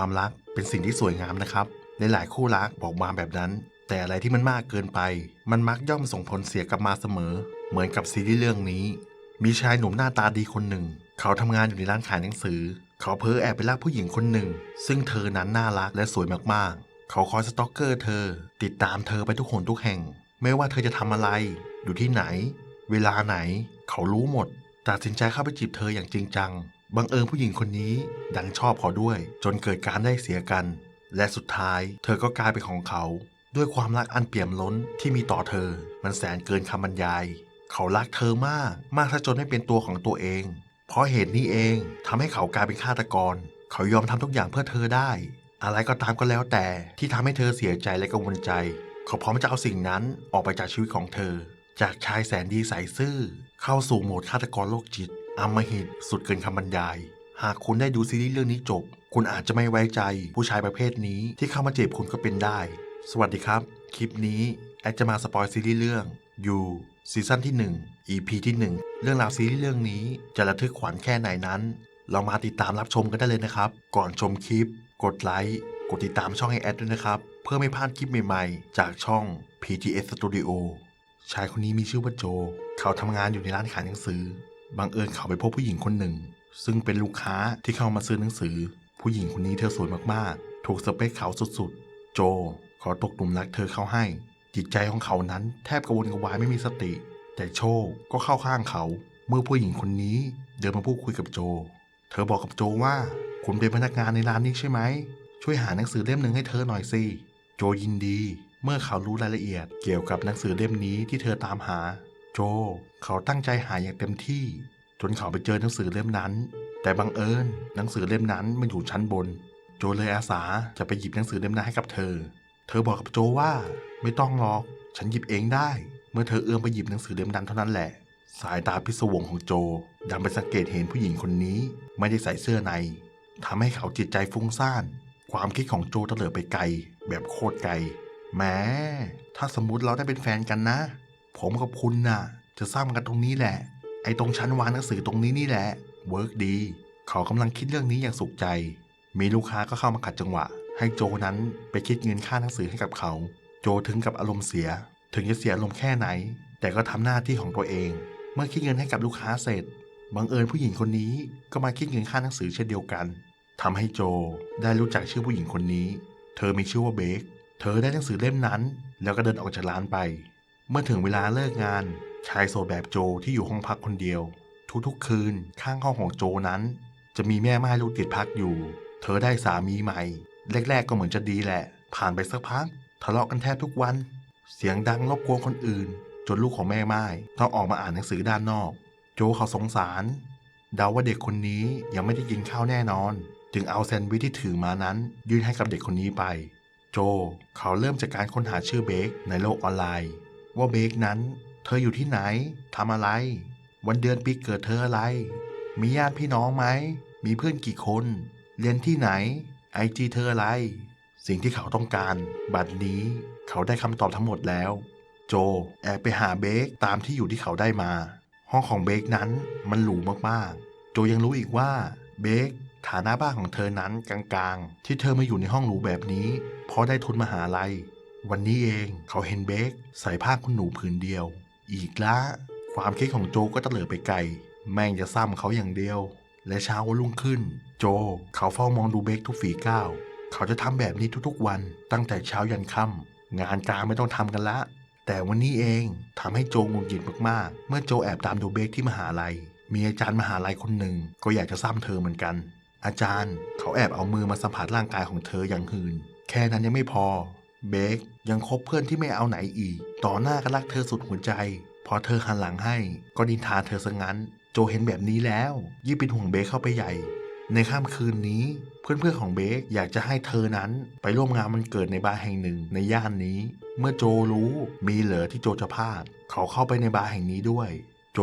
ความรักเป็นสิ่งที่สวยงามนะครับในหลายคู่รักบอกมาแบบนั้น แต่อะไรที่มันมากเกินไป มันมักย่อมส่งผลเสียกลับมาเสมอ เหมือนกับซีรีส์เรื่องนี้ มีชายหนุ่มหน้าตาดีคนหนึ่ง เขาทำงานอยู่ในร้านขายหนังสือ เขาเพ้อแอบไปรักผู้หญิงคนหนึ่ง ซึ่งเธอนั้นน่ารักและสวยมากๆ เขาคอยสต็อกเกอร์เธอ ติดตามเธอไปทุกหนทุกแห่ง ไม่ว่าเธอจะทำอะไร อยู่ที่ไหน เวลาไหน เขารู้หมด ตัดสินใจเข้าไปจีบเธออย่างจริงจัง บังเอิญผู้หญิงคนนี้ดันชอบเขาด้วย จนเกิดการได้เสียกัน และสุดท้าย เธอก็กลายเป็นของเขา ด้วยความรักอันเปี่ยมล้นที่มีต่อเธอ มันแสนเกินคำบรรยาย เขารักเธอมากมากซะจนไม่เป็นตัวของตัวเอง เพราะเหตุนี้เองทำให้เขากลายเป็นฆาตกร เขายอมทำทุกอย่างเพื่อเธอได้ อะไรก็ตามก็แล้วแต่ที่ทำให้เธอเสียใจและกังวลใจ เขาพร้อมจะเอาสิ่งนั้นออกไปจากชีวิตของเธอ จากชายแสนดีใสซื่อ เข้าสู่โหมดฆาตกรโรคจิต อำมหิตสุดเกินคำบรรยาย หากคุณได้ดูซีรีส์เรื่องนี้จบ คุณอาจจะไม่ไว้ใจผู้ชายประเภทนี้ที่เข้ามาจีบคุณก็เป็นได้ สวัสดีครับ คลิปนี้แอดจะมาสปอยซีรีส์เรื่อง You ซีซั่นที่ 1 EP ที่ 1 เรื่องราวซีรีส์เรื่องนี้จะระทึกขวัญแค่ไหนนั้น เรามาติดตามรับชมกันได้เลยนะครับ ก่อนชมคลิป กดไลค์กดติดตามช่องให้แอดด้วยนะครับ เพื่อไม่พลาดคลิปใหม่ๆ จากช่อง PTS Studio ชายคนนี้มีชื่อว่าโจ เขาทำงานอยู่ในร้านขายหนังสือ บังเอิญเขาไปพบผู้หญิงคนหนึ่ง ซึ่งเป็นลูกค้าที่เข้ามาซื้อหนังสือ ผู้หญิงคนนี้เธอสวยมากๆ ถูกสเปคเขาสุดๆ โจ ขอตกหลุมรักเธอเข้าให้ จิตใจของเขานั้นแทบกระวนกระวายไม่มีสติ แต่โชคก็เข้าข้างเขา เมื่อผู้หญิงคนนี้เดินมาพูดคุยกับโจ เธอบอกกับโจว่าคุณเป็นพนักงานในร้านนี้ใช่ไหม ช่วยหาหนังสือเล่มหนึ่งให้เธอหน่อยสิโจยินดี เมื่อเขารู้รายละเอียดเกี่ยวกับหนังสือเล่มนี้ที่เธอตามหา โจ เขาตั้งใจหาอย่างเต็มที่ จนเขาไปเจอหนังสือเล่มนั้น แต่บังเอิญหนังสือเล่มนั้นมันอยู่ชั้นบน โจเลยอาสาจะไปหยิบหนังสือเล่มนั้นให้กับเธอ เธอบอกกับโจว่าไม่ต้องหรอก ฉันหยิบเองได้ เมื่อเธอเอื้อมไปหยิบหนังสือเล่มนั้นเท่านั้นแหละ สายตาพิศวงของโจดันไปสังเกตเห็นผู้หญิงคนนี้ ไม่ได้ใส่เสื้อในทำให้เขาจิตใจฟุ้งซ่าน ความคิดของโจเตลิดไปไกล แบบโคตรไกลแม้ถ้าสมมุติเราได้เป็นแฟนกันนะ ผมกับคุณน่ะ จะซ้ำกันตรงนี้แหละ ไอ้ตรงชั้นวางหนังสือตรงนี้นี่แหละ เวิร์กดี เขากำลังคิดเรื่องนี้อย่างสุขใจ มีลูกค้าก็เข้ามาขัดจังหวะ ให้โจนั้นไปคิดเงินค่าหนังสือให้กับเขา โจถึงกับอารมณ์เสีย ถึงจะเสียอารมณ์แค่ไหน แต่ก็ทำหน้าที่ของตัวเอง เมื่อคิดเงินให้กับลูกค้าเสร็จ บังเอิญผู้หญิงคนนี้ก็มาคิดเงินค่าหนังสือเช่นเดียวกันทำให้โจได้รู้จักชื่อผู้หญิงคนนี้ เธอมีชื่อว่าเบค เธอได้หนังสือเล่มนั้น แล้วก็เดินออกจากร้านไป เมื่อถึงเวลาเลิกงาน ชายโสดแบบโจที่อยู่ห้องพักคนเดียว ทุกๆคืนข้างห้องของโจนั้น จะมีแม่ไม้ลูกติดพักอยู่ เธอได้สามีใหม่ แรกๆก็เหมือนจะดีแหละ ผ่านไปสักพักทะเลาะกันแทบทุกวัน เสียงดังรบกวนคนอื่น จนลูกของแม่ไม้ต้องออกมาอ่านหนังสือด้านนอก โจเขาสงสารเดาว่าเด็กคนนี้ยังไม่ได้กินข้าวแน่นอน จึงเอาแซนด์วิชที่ถือมานั้น ยื่นให้กับเด็กคนนี้ไป โจเขาเริ่มจากการค้นหาชื่อเบคในโลกออนไลน์ ว่าเบคนั้น เธออยู่ที่ไหนทำอะไร วันเดือนปีเกิดเธออะไร มีญาติพี่น้องไหม มีเพื่อนกี่คน เรียนที่ไหนไอจีเธออะไร สิ่งที่เขาต้องการ บัดนี้เขาได้คำตอบทั้งหมดแล้ว โจแอบไปหาเบคตามที่อยู่ที่เขาได้มา ห้องของเบคนั้นมันหรูมากๆ โจยังรู้อีกว่าเบคฐานะบ้านของเธอนั้นกลางๆ ที่เธอมาอยู่ในห้องหรูแบบนี้ เพราะได้ทุนมหาลัย วันนี้เองเขาเห็นเบคใส่ผ้าคุณหนูผืนเดียว อีกละความคิดของโจก็เตลิดไปไกล แม่งจะซ้ำเขาอย่างเดียว และเช้าวันรุ่งขึ้น โจเขาเฝ้ามองดูเบคทุกฝีก้าว เขาจะทำแบบนี้ทุกๆวันตั้งแต่เช้ายันค่ำงานการไม่ต้องทำกันละ แต่วันนี้เองทำให้โจงุนหงิดมากๆ เมื่อโจแอบตามดูเบคที่มหาลัย มีอาจารย์มหาลัยคนหนึ่งก็อยากจะซ้ำเธอเหมือนกัน อาจารย์เขาแอบเอามือมาสัมผัสร่างกายของเธออย่างหืนแค่นั้นยังไม่พอเบคยังคบเพื่อนที่ไม่เอาไหนอีก ต่อหน้าก็รักเธอสุดหัวใจ พอเธอหันหลังให้ก็นินทาเธอซะงั้น โจเห็นแบบนี้แล้วยิ่งเป็นห่วงเบคเข้าไปใหญ่ ในค่ำคืนนี้เพื่อนๆของเบคอยากจะให้เธอนั้นไปร่วมงานมันเกิดในบาร์แห่งหนึ่งในย่านนี้ เมื่อโจรู้มีเหลือที่โจจะพลาด เขาเข้าไปในบาร์แห่งนี้ด้วย โจ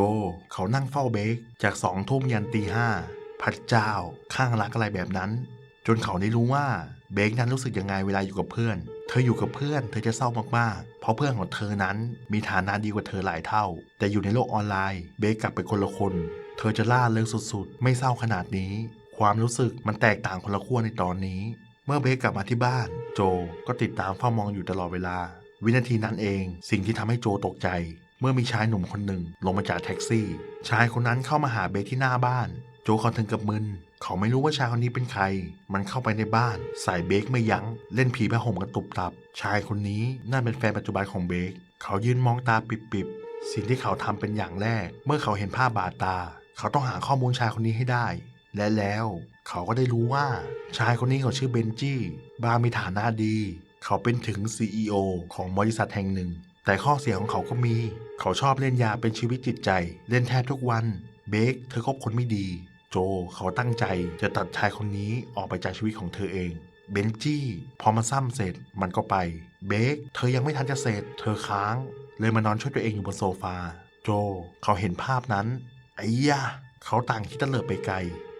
เขานั่งเฝ้าเบคจากสองทุ่มยันตีห้าพระเจ้าข้างรักอะไรแบบนั้น จนเขาได้รู้ว่าเบคนั้นรู้สึกยังไงเวลาอยู่กับเพื่อน เธออยู่กับเพื่อนเธอจะเศร้ามากๆ เพราะเพื่อนของเธอนั้นมีฐานะดีกว่าเธอหลายเท่า แต่อยู่ในโลกออนไลน์ เบคกลับเป็นคนละคน เธอจะล่าเริงสุดๆ ไม่เศร้าขนาดนี้ ความรู้สึกมันแตกต่างคนละขั้วในตอนนี้ เมื่อเบคกลับมาที่บ้าน โจก็ติดตามเฝ้ามองอยู่ตลอดเวลา วินาทีนั้นเอง สิ่งที่ทำให้โจตกใจ เมื่อมีชายหนุ่มคนหนึ่งลงมาจากแท็กซี่ ชายคนนั้นเข้ามาหาเบคที่หน้าบ้าน โจเขาถึงกับมึน เขาไม่รู้ว่าชายคนนี้เป็นใคร มันเข้าไปในบ้านใส่เบคไม่ยัง้ง เล่นผีผ้าห่มกันตุบตับ ชายคนนี้น่าเป็นแฟนปัจจุบันของเบค เขายืนมองตาปิบๆ สิ่งที่เขาทำเป็นอย่างแรก เมื่อเขาเห็นภาพบาดตา เขาต้องหาข้อมูลชายคนนี้ให้ได้ และแล้วเขาก็ได้รู้ว่า ชายคนนี้เขาชื่อเบนจี้ บาร์มีฐานะดี เขาเป็นถึง CEO ของบริษัทแห่งหนึ่ง แต่ข้อเสียของเขาก็มี เขาชอบเล่นยาเป็นชีวิตจิตใจ เล่นแทบทุกวัน เบคเธอคบคนไม่ดี โจเขาตั้งใจจะตัดชายคนนี้ออกไปจากชีวิตของเธอเอง เบนจี้พอมาซ้ำเสร็จมันก็ไป เบคเธอยังไม่ทันจะเสร็จ เธอค้าง เลยมานอนช่วยตัวเองอยู่บนโซฟา โจเขาเห็นภาพนั้นไอ้ยะเขาต่างคิดตะเลิดไปไกล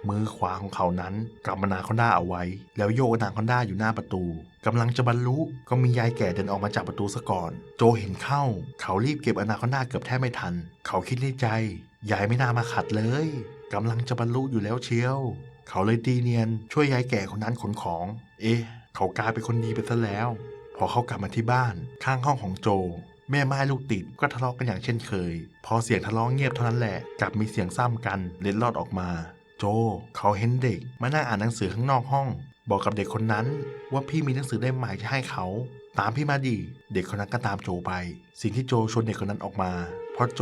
มือขวาของเขานั้นกำมนาคอนด้าเอาไว้ แล้วโยกนาคอนด้าอยู่หน้าประตูกำลังจะบรรลุก็มียายแก่เดินออกมาจากประตูซะก่อน โจเห็นเข้า เขารีบเก็บอนาคอนด้าเกือบแทบไม่ทัน เขาคิดในใจ ยายไม่น่ามาขัดเลย กำลังจะบรรลุอยู่แล้วเชียว เขาเลยตีเนียนช่วยยายแก่คนนั้นขนของ เอ๊ะ เขากลายเป็นคนดีไปซะแล้ว พอเขากลับมาที่บ้านข้างห้องของโจ แม่ไม้ลูกติดก็ทะเลาะกันอย่างเช่นเคย พอเสียงทะเลาะเงียบเท่านั้นแหละกลับมีเสียงซ้ำกันเล็ดลอดออกมา โจ เขาเห็นเด็กมานั่งอ่านหนังสือข้างนอกห้อง บอกกับเด็กคนนั้นว่าพี่มีหนังสือเล่มใหม่จะให้เขา ตามพี่มาดิเด็กคนนั้นก็ตามโจไป สิ่งที่โจชวนเด็กคนนั้นออกมา เพราะโจ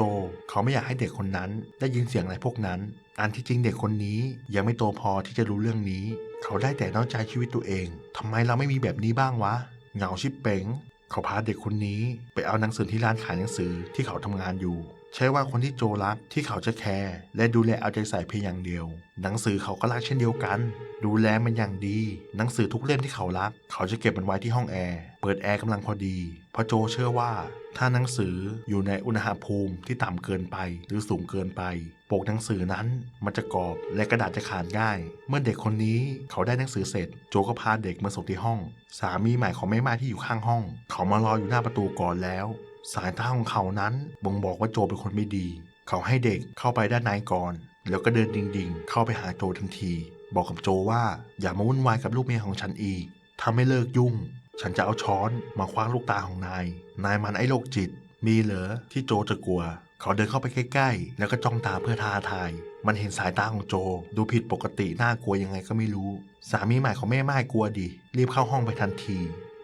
เขาไม่อยากให้เด็กคนนั้น ได้ยินเสียงอะไรพวกนั้น อันที่จริงเด็กคนนี้ยังไม่โตพอที่จะรู้เรื่องนี้ เขาได้แต่นอกใจชีวิตตัวเองทำไมเราไม่มีแบบนี้บ้างวะ เหงาชิบเป๋ง เขาพาเด็กคนนี้ไปเอาหนังสือที่ร้านขายหนังสือที่เขาทำงานอยู่ ใช่ว่าคนที่โจรักที่เขาจะแคร์และดูแลเอาใจใส่เพียงอย่างเดียว หนังสือเขาก็รักเช่นเดียวกัน ดูแลมันอย่างดี หนังสือทุกเล่มที่เขารัก เขาจะเก็บมันไว้ที่ห้องแอร์ เปิดแอร์กำลังพอดี เพราะโจเชื่อว่า ถ้าหนังสืออยู่ในอุณหภูมิที่ต่ำเกินไปหรือสูงเกินไป ปกหนังสือนั้นมันจะกรอบและกระดาษจะขาดง่าย เมื่อเด็กคนนี้เขาได้หนังสือเสร็จ โจก็พาเด็กมาส่งที่ห้อง สามีใหม่ของแม่ไม้ที่อยู่ข้างห้อง เขามารออยู่หน้าประตูก่อนแล้ว สายตาของเขานั้นบ่งบอกว่าโจเป็นคนไม่ดี เขาให้เด็กเข้าไปด้านในก่อน แล้วก็เดินดิ่งๆ เข้าไปหาโจทันที บอกกับโจว่าอย่ามาวุ่นวายกับลูกเมียของฉันอีกถ้าไม่เลิกยุ่ง ฉันจะเอาช้อนมาคว้างลูกตาของนาย นายมันไอ้โรคจิต มีเหรอที่โจจะกลัว เขาเดินเข้าไปใกล้ๆ แล้วก็จ้องตาเพื่อท้าทาย มันเห็นสายตาของโจ ดูผิดปกติน่ากลัวยังไงก็ไม่รู้ สามีใหม่ของแม่ไม้กลัวดิ รีบเข้าห้องไปทันที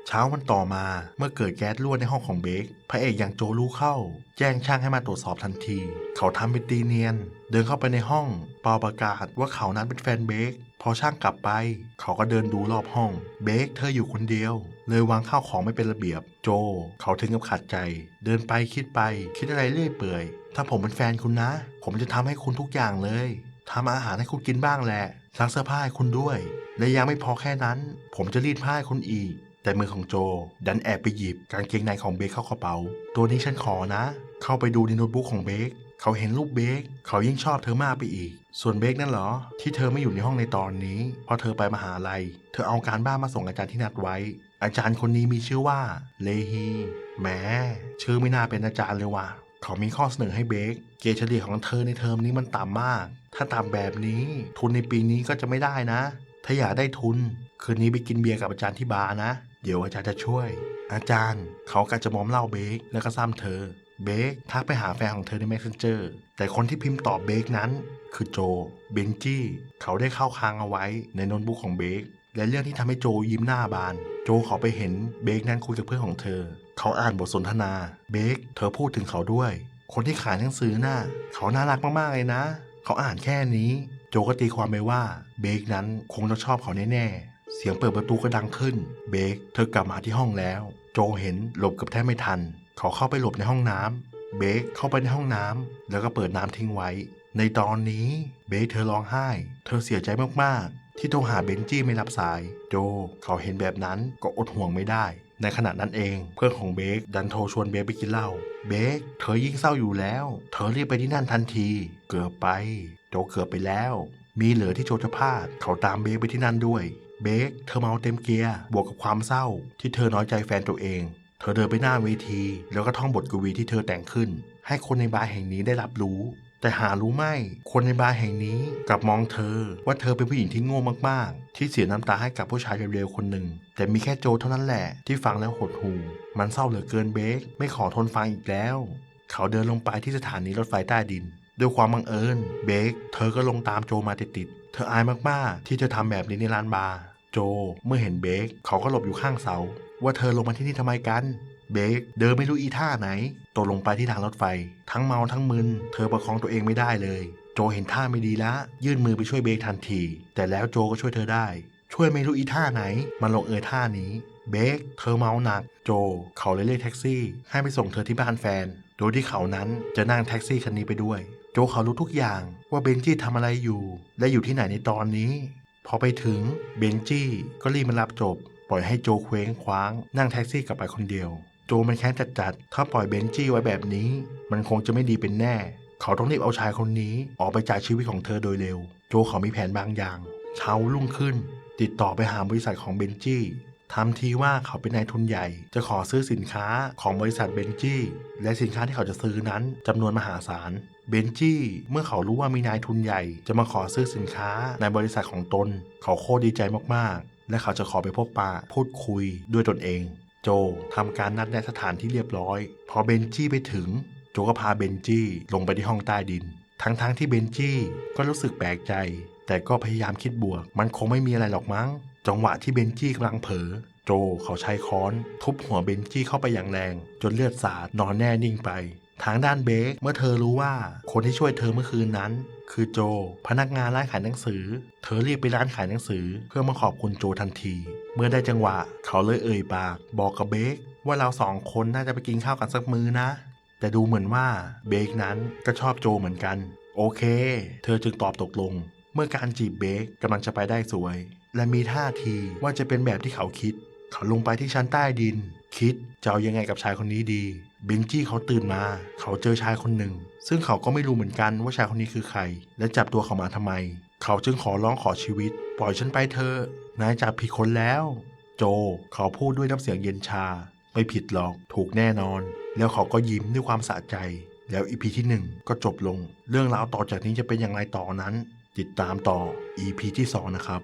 เช้าวันต่อมาเมื่อเกิดแก๊สรั่วในห้องของเบค พระเอกอย่างโจรู้เข้า แจ้งช่างให้มาตรวจสอบทันที เขาทำเป็นตีเนียน เดินเข้าไปในห้องเป่าประกาศว่าเขานั้นเป็นแฟนเบค พอช่างกลับไป เขาก็เดินดูรอบห้อง เบคเธออยู่คนเดียว เลยวางข้าวของไม่เป็นระเบียบ โจ เขาถึงกับขัดใจ เดินไปคิดไป คิดอะไรเรื่อยเปื่อย ถ้าผมเป็นแฟนคุณนะ ผมจะทำให้คุณทุกอย่างเลยทำอาหารให้คุณกินบ้างแหละซักเสื้อผ้าให้คุณด้วย และยังไม่พอแค่นั้น ผมจะรีดผ้าให้คุณอีก แต่มือของโจ ดันแอบไปหยิบกางเกงในของเบคเข้ากระเป๋า ตัวนี้ฉันขอนะ เข้าไปดูในโน้ตบุ๊กของเบค เขาเห็นรูปเบคเขายิ่งชอบเธอมากไปอีก ส่วนเบคนั่นเหรอ ที่เธอไม่อยู่ในห้องในตอนนี้เพราะเธอไปมหาลัย เธอเอาการบ้านมาส่งอาจารย์ที่นัดไว้ อาจารย์คนนี้มีชื่อว่าเลฮีแหมชื่อไม่น่าเป็นอาจารย์เลยว่ะเขามีข้อเสนอให้เบคเกรดเฉลี่ยของเธอในเทอมนี้มันต่ำมาก ถ้าต่ำแบบนี้ ทุนในปีนี้ก็จะไม่ได้นะ ถ้าอยากได้ทุน คืนนี้ไปกินเบียร์กับอาจารย์ที่บาร์นะ เดี๋ยวอาจารย์จะช่วย อาจารย์ เขากะจะมอมเหล่าเบคแล้วก็ซ้ำเธอ เบคทักไปหาแฟนของเธอใน Messenger แต่คนที่พิมพ์ตอบเบคนั้น คือโจ เบนจี้ เขาได้เข้าค้างเอาไว้ในโน้ตบุ๊กของเบคและเรื่องที่ทำให้โจยิ้มหน้าบาน โจเขาไปเห็นเบคนั้นคุยกับเพื่อนของเธอ เขาอ่านบทสนทนาเบคเธอพูดถึงเขาด้วย คนที่ขายหนังสือน่ะเขาน่ารักมากๆเลยนะ เขาอ่านแค่นี้ โจก็ตีความไปว่าเบคนั้นคงจะชอบเขาแน่ๆเสียงเปิดประตูก็ดังขึ้น เบคเธอกลับมาที่ห้องแล้ว โจเห็นหลบเกับแทบไม่ทัน เขาเข้าไปหลบในห้องน้ำเบคเข้าไปในห้องน้ำแล้วก็เปิดน้ำทิ้งไว้ ในตอนนี้เบคเธอร้องไห้ เธอเสียใจมากๆ ที่โทรหาเบนจี้ไม่รับสาย โจเขาเห็นแบบนั้นก็อดห่วงไม่ได้ ในขณะนั้นเองเพื่อนของเบคดันโทรชวนเบคไปกินเหล้า เบคเธอยิ่งเศร้าอยู่แล้ว เธอรีบไปที่นั่นทันที เกือบไป โจเกือบไปแล้ว มีเหลือที่โจจะพลาด เขาตามเบคไปที่นั่นด้วย เบคเธอเมาเต็มเกียร์บวกกับความเศร้า ที่เธอน้อยใจแฟนตัวเอง เธอเดินไปหน้าเวที แล้วก็ท่องบทกวีที่เธอแต่งขึ้น ให้คนในบาร์แห่งนี้ได้รับรู้ แต่หารู้ไหมคนในบาร์แห่งนี้กลับมองเธอ ว่าเธอเป็นผู้หญิงที่โง่มากๆ ที่เสียน้ำตาให้กับผู้ชายเร็วๆคนหนึ่ง แต่มีแค่โจเท่านั้นแหละ ที่ฟังแล้วหดหู่มันเศร้าเหลือเกินเบคไม่ขอทนฟังอีกแล้ว เขาเดินลงไปที่สถานีรถไฟใต้ดิน ด้วยความบังเอิญ เบคเธอก็ลงตามโจมาติดๆเธออายมากๆ ที่เธอทำแบบนี้ในร้านบาร์โจเมื่อเห็นเบคเขาก็หลบอยู่ข้างเสา ว่าเธอลงมาที่นี่ทำไมกันเบคเดินไม่รู้อีท่าไหนตกลงไปที่ทางรถไฟ ทั้งเมาทั้งมึน เธอประคองตัวเองไม่ได้เลย โจเห็นท่าไม่ดีล้วยื่นมือไปช่วยเบคทันที แต่แล้วโจก็ช่วยเธอได้ ช่วยไม่รู้อีท่าไหน มันลงเอยท่านี้เบคเธอเมาหนัก โจ เขาเลยเรียกแท็กซี่ ให้ไปส่งเธอที่บ้านแฟน โดยที่เขานั้นจะนั่งแท็กซี่คันนี้ไปด้วย โจเขารู้ทุกอย่างว่าเบนจี้ทำอะไรอยู่ และอยู่ที่ไหนในตอนนี้ พอไปถึงเบนจี้ก็รีบมารับจบ ปล่อยให้โจเคว้งคว้าง นั่งแท็กซี่กลับไปคนเดียว โจมันแค้นจัดๆ ถ้าปล่อยเบนจี้ไว้แบบนี้ มันคงจะไม่ดีเป็นแน่ เขาต้องรีบเอาชายคนนี้ ออกไปจากชีวิตของเธอโดยเร็ว โจเขามีแผนบางอย่าง เช้ารุ่งขึ้น ติดต่อไปหาบริษัทของเบนจี้ทำทีว่าเขาเป็นนายทุนใหญ่ จะขอซื้อสินค้าของบริษัทเบนจี้ และสินค้าที่เขาจะซื้อนั้นจำนวนมหาศาล เบนจี้เมื่อเขารู้ว่ามีนายทุนใหญ่ จะมาขอซื้อสินค้าในบริษัทของตน เขาโคตรดีใจมาก และเขาจะขอไปพบปะพูดคุยด้วยตนเอง โจทำการนัดแนะสถานที่เรียบร้อย พอเบนจี้ไปถึง โจก็พาเบนจี้ลงไปที่ห้องใต้ดิน ทั้งๆทที่เบนจี้ก็รู้สึกแปลกใจ แต่ก็พยายามคิดบวก มันคงไม่มีอะไรหรอกมั้ง จังหวะที่เบนจี้กำลังเผลอโจเขาใช้ค้อน ทุบหัวเบนจี้เข้าไปอย่างแรง จนเลือดสาดนอนแน่นิ่งไปทางด้านเบคเมื่อเธอรู้ว่าคนที่ช่วยเธอเมื่อคืนนั้น คือโจ พนักงานร้านขายหนังสือ เธอรีบไปร้านขายหนังสือ เพื่อมาขอบคุณโจทันที เมื่อได้จังหวะ เขาเลยเอ่ยปาก บอกกับเบคว่าเราสองคนน่าจะไปกินข้าวกันสักมื้อนะ แต่ดูเหมือนว่าเบคนั้นก็ชอบโจเหมือนกัน โอเค เธอจึงตอบตกลง เมื่อการจีบเบคกำลังจะไปได้สวย และมีท่าทีว่าจะเป็นแบบที่เขาคิด เขาลงไปที่ชั้นใต้ดิน คิดจะเอายังไงกับชายคนนี้ดี บนจี้เขาตื่นมา เขาเจอชายคนหนึ่ง ซึ่งเขาก็ไม่รู้เหมือนกันว่าชายคนนี้คือใคร และจับตัวเขามาทำไม เขาจึงขอร้องขอชีวิต ปล่อยฉันไปเถอะนายจับผิดคนแล้ว โจ เขาพูดด้วยน้ำเสียงเย็นชา ไม่ผิดหรอกถูกแน่นอน แล้วเขาก็ยิ้มด้วยความสะใจ แล้วอีพีที่หนึ่งก็จบลง เรื่องราวต่อจากนี้จะเป็นอย่างไรต่อนั้น ติดตามต่อ EP ที่สองนะครับ